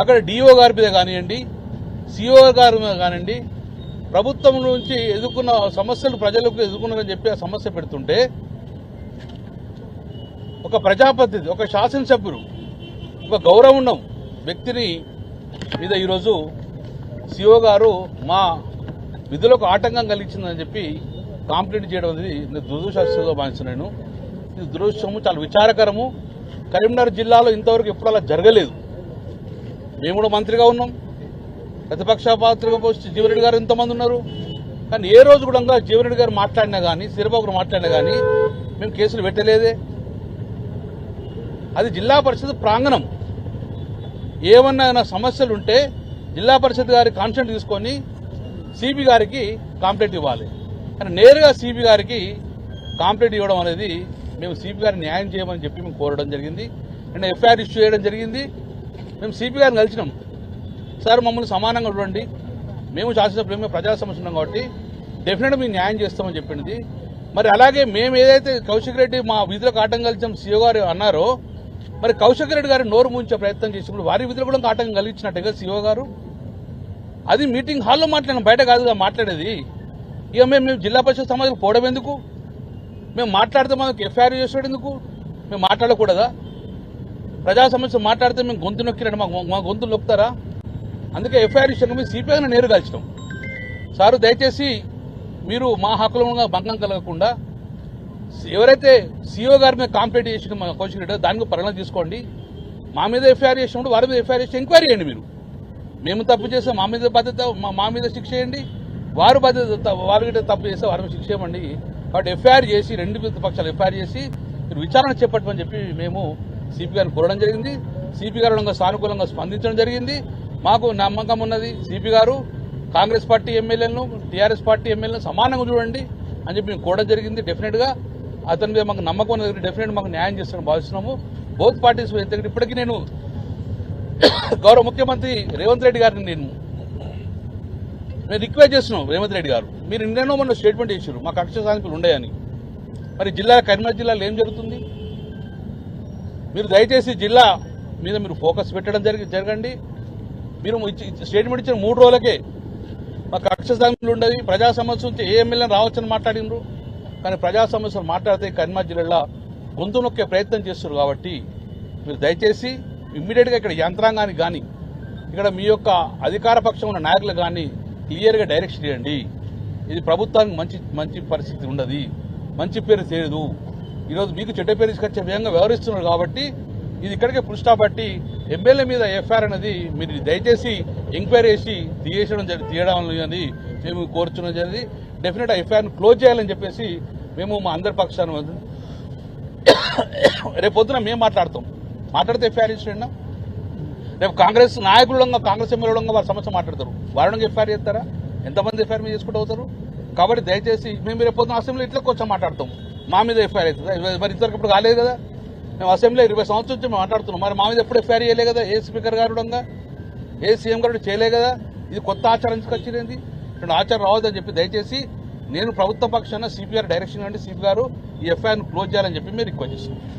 అక్కడ డిఓ గారి మీద కానివ్వండి సిఓ గారి మీద కానివ్వండి ప్రభుత్వం నుంచి ఎదుర్కొన్న సమస్యలు ప్రజలకు ఎదుర్కొన్నారని చెప్పి ఆ సమస్య పెడుతుంటే ఒక ప్రజాప్రతినిధి ఒక శాసనసభ్యుడు ఒక గౌరవం వ్యక్తిని మీద ఈరోజు సిఓ గారు మా విధులకు ఆటంకం కలిగించిందని చెప్పి కాంప్లైంట్ చేయడం అనేది నేను దురదృష్టంగా భావిస్తున్నాను. ఇది దురదృష్టము చాలా విచారకరము. కరీంనగర్ జిల్లాలో ఇంతవరకు ఎప్పుడు అలా జరగలేదు. మేము కూడా మంత్రిగా ఉన్నాం. ప్రతిపక్ష పాత్రగా పోస్ట్ జీవరెడ్డి గారు ఎంతమంది ఉన్నారు. కానీ ఏ రోజు కూడా జీవరెడ్డి గారు మాట్లాడినా కానీ సిరబాబు మాట్లాడినా కానీ మేము కేసులు పెట్టలేదే. అది జిల్లా పరిషత్ ప్రాంగణం. ఏమన్నా సమస్యలు ఉంటే జిల్లా పరిషత్ గారి కాన్సెంట్ తీసుకొని సిబి గారికి కాంప్లైంట్ ఇవ్వాలి. కానీ నేరుగా సిబి గారికి కాంప్లైంట్ ఇవ్వడం అనేది మేము సిబి గారిని న్యాయం చేయమని చెప్పి మేము కోరడం జరిగింది. అండ్ ఎఫ్ఐఆర్ ఇష్యూ చేయడం జరిగింది. మేము సిపి గారిని కలిసినాం. సార్ మమ్మల్ని సమానంగా చూడండి. మేము శాసనసభ్యులు మేము ప్రజా సమస్య ఉన్నాం కాబట్టి డెఫినెట్గా మేము న్యాయం చేస్తామని చెప్పింది. మరి అలాగే మేము ఏదైతే కౌశిక్ రెడ్డి మా విధులకు ఆటంకం కలిసాం సీఓ గారు అన్నారో మరి కౌశిక్ రెడ్డి గారి నోరు ముంచే ప్రయత్నం చేసినప్పుడు వారి విధులు కూడా ఆటంకం కలిగించినట్టుగా సీఓ గారు? అది మీటింగ్ హాల్లో మాట్లాడినాం బయట కాదుగా మాట్లాడేది. ఇక మేము మేము జిల్లా పరిషత్ సమాజంలో పోవడం ఎందుకు? మేము మాట్లాడితే మనకు ఎఫ్ఐఆర్ చేసాడు ఎందుకు? మేము మాట్లాడకూడదా? ప్రజా సమస్య మాట్లాడితే మేము గొంతు నొక్కిరండి మా మా గొంతు నొక్కుతారా? అందుకే ఎఫ్ఐఆర్ విషయంగా మేము సిపిఐని నేరు కాల్చడం సారు దయచేసి మీరు మా హక్కులో భంగం కలగకుండా ఎవరైతే సీఓ గారి మీద కాంప్లైంట్ చేసిన మా కౌశిక్ రెడ్డి దానికి పరిగణన తీసుకోండి. మా మీద ఎఫ్ఐఆర్ చేసినప్పుడు వారి మీద ఎఫ్ఐఆర్ చేసి ఎంక్వైరీ చేయండి మీరు. మేము తప్పు చేస్తే మా మీద బాధ్యత మా- మా మీద శిక్ష చేయండి. వారు బాధ్యత వారి తప్పు చేస్తే వారి మీద శిక్ష చేయమండి. కాబట్టి ఎఫ్ఐఆర్ చేసి రెండు పక్షాలు ఎఫ్ఐఆర్ చేసి మీరు విచారణ చేపట్టమని చెప్పి మేము సిపి గారిని కోరడం జరిగింది. సిపి గారు సానుకూలంగా స్పందించడం జరిగింది. మాకు నమ్మకం ఉన్నది సిపి గారు కాంగ్రెస్ పార్టీ ఎమ్మెల్యేలను టీఆర్ఎస్ పార్టీ ఎమ్మెల్యేలను సమానంగా చూడండి అని చెప్పి మేము కోరడం జరిగింది డెఫినెట్గా అతని మీద మాకు నమ్మకం ఉన్నది డెఫినెట్ మాకు న్యాయం చేస్తారని భావిస్తున్నాము. బోత్ పార్టీస్ ఎందుకంటే ఇప్పటికీ నేను గౌరవ ముఖ్యమంత్రి రేవంత్ రెడ్డి గారిని నేను మేము రిక్వెస్ట్ చేస్తున్నాం రేవంత్ రెడ్డి గారు. మీరు నిన్నెన్నో మొన్న స్టేట్మెంట్ ఇచ్చారు. మాకు అక్షర సాధింపులు ఉన్నాయని మరి జిల్లా కరీంనగర్ జిల్లాలో ఏం జరుగుతుంది? మీరు దయచేసి జిల్లా మీద మీరు ఫోకస్ పెట్టడం జరిగి జరగండి. మీరు స్టేట్మెంట్ ఇచ్చిన మూడు రోజులకే మాకు అక్షర సమస్యలు ఉండదు. ప్రజా సమస్య నుంచి ఏ ఎమ్మెల్యే రావచ్చని మాట్లాడినరు కానీ ప్రజా సమస్యలు మాట్లాడితే కరీంనగర్ జిల్లాలో గొంతు నొక్కే ప్రయత్నం చేస్తున్నారు కాబట్టి మీరు దయచేసి ఇమ్మీడియట్గా ఇక్కడ యంత్రాంగానికి కానీ ఇక్కడ మీ యొక్క అధికార పక్షం ఉన్న నాయకులు కానీ క్లియర్గా డైరెక్షన్ ఇవ్వండి ఇది ప్రభుత్వానికి మంచి మంచి పరిస్థితి ఉండదు. మంచి పేరు తెలియదు ఈరోజు మీకు చెడ్డ పేరు తీసుకొచ్చే విధంగా వ్యవహరిస్తున్నారు కాబట్టి ఇది ఇక్కడికే ఫుల్ స్టాప్ బట్టి ఎమ్మెల్యే మీద ఎఫ్ఐఆర్ అనేది మీరు దయచేసి ఎంక్వైరీ చేసి తీయడం జరి తీయడం అనేది మేము కోరుచున్నది జరిగింది. డెఫినెట్ ఎఫ్ఐఆర్ను క్లోజ్ చేయాలని చెప్పేసి మేము మా అందరి పక్షాన రేపు పొద్దున మేము మాట్లాడతాం. మాట్లాడితే ఎఫ్ఐఆర్ ఇచ్చినా రేపు కాంగ్రెస్ నాయకులంగా కాంగ్రెస్ ఎమ్మెల్యేలంగా వారి సమస్య మాట్లాడతారు. వారిని ఎఫ్ఐఆర్ చేస్తారా? ఎంతమంది ఎఫ్ఐఆర్ మీద చేసుకుంటూ అవుతారు కాబట్టి దయచేసి మేము రేపు పొద్దున అసెంబ్లీ ఇట్లా కొంచెం మాట్లాడతాం. మా మీద ఎఫ్ఐఆర్ అవుతుంది. మరి ఇంతవరకు ఇప్పుడు కాలేదు కదా? మేము అసెంబ్లీ ఇరవై సంవత్సరం నుంచి మేము మాట్లాడుతున్నాం. మరి మా మీద ఎప్పుడు ఎఫ్ఐఆర్ చేయలే కదా? ఏ స్పీకర్ గారు ఏ సీఎం గారు చేయలే కదా? ఇది కొత్త ఆచారం తీసుకొచ్చింది ఇటువంటి ఆచారం రావద్దని చెప్పి దయచేసి నేను ప్రభుత్వ పక్షాన సిపిఆర్ డైరెక్షన్ అంటే సిపి గారు ఈ ఎఫ్ఐఆర్ను క్లోజ్ చేయాలని చెప్పి మీరు రిక్వెస్ట్ చేస్తున్నాను